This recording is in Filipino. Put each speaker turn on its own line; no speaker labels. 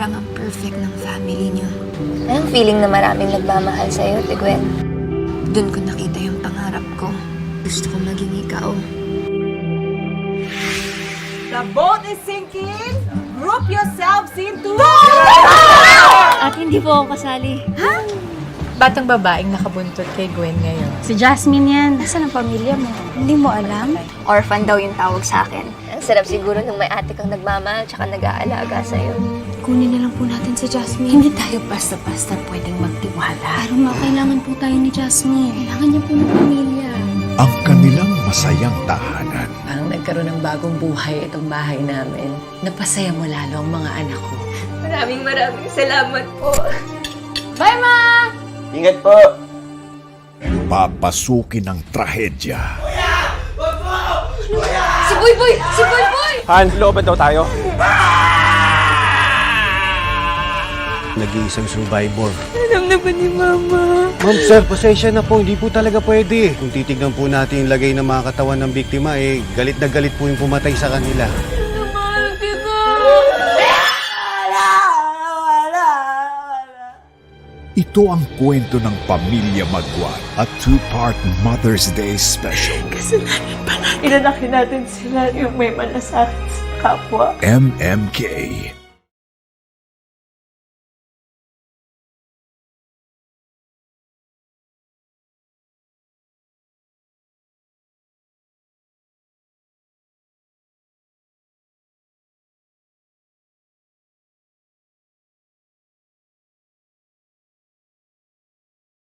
parang ang perfect ng family niyo.
Anong feeling na maraming nagmamahal sa'yo, Ate Gwen?
Doon ko nakita yung pangarap ko. Gusto ko maging ikaw.
The boat is sinking. Group yourselves into...
At hindi po ako kasali.
Batang babaeng nakabuntot kay Gwen ngayon.
Si Jasmine yan. Nasaan ang pamilya mo? Hindi mo alam?
Orphan daw yung tawag sa akin. Ang sarap siguro nung may ate kang nagmamahal tsaka nag-aalaga sa'yo.
Kunin na lang po natin si Jasmine. Hindi tayo basta-basta pwedeng magtiwala. Pero ma, kailangan po tayo ni Jasmine. Kailangan niya po ng pamilya.
ang kanilang masayang tahanan.
Parang nagkaroon ng bagong buhay itong bahay namin. Napasaya mo lalo ang mga anak ko.
Maraming maraming salamat po.
Ingat po!
Papasukin ng trahedya.
Si Boy Boy! Si Boy Boy!
Han, looban daw tayo.
Nag-iisang survivor.
Alam na ba ni Mama?
Ma'am sir, pasensya na po. Hindi po talaga pwede. Kung titignan po natin yung lagay ng mga katawan ng biktima, eh, galit na galit po yung pumatay sa kanila.
Ito ang kwento ng pamilya Magwan, a two-part Mother's Day special.
Inanakin natin sila yung may malasakit sa kapwa.
MMK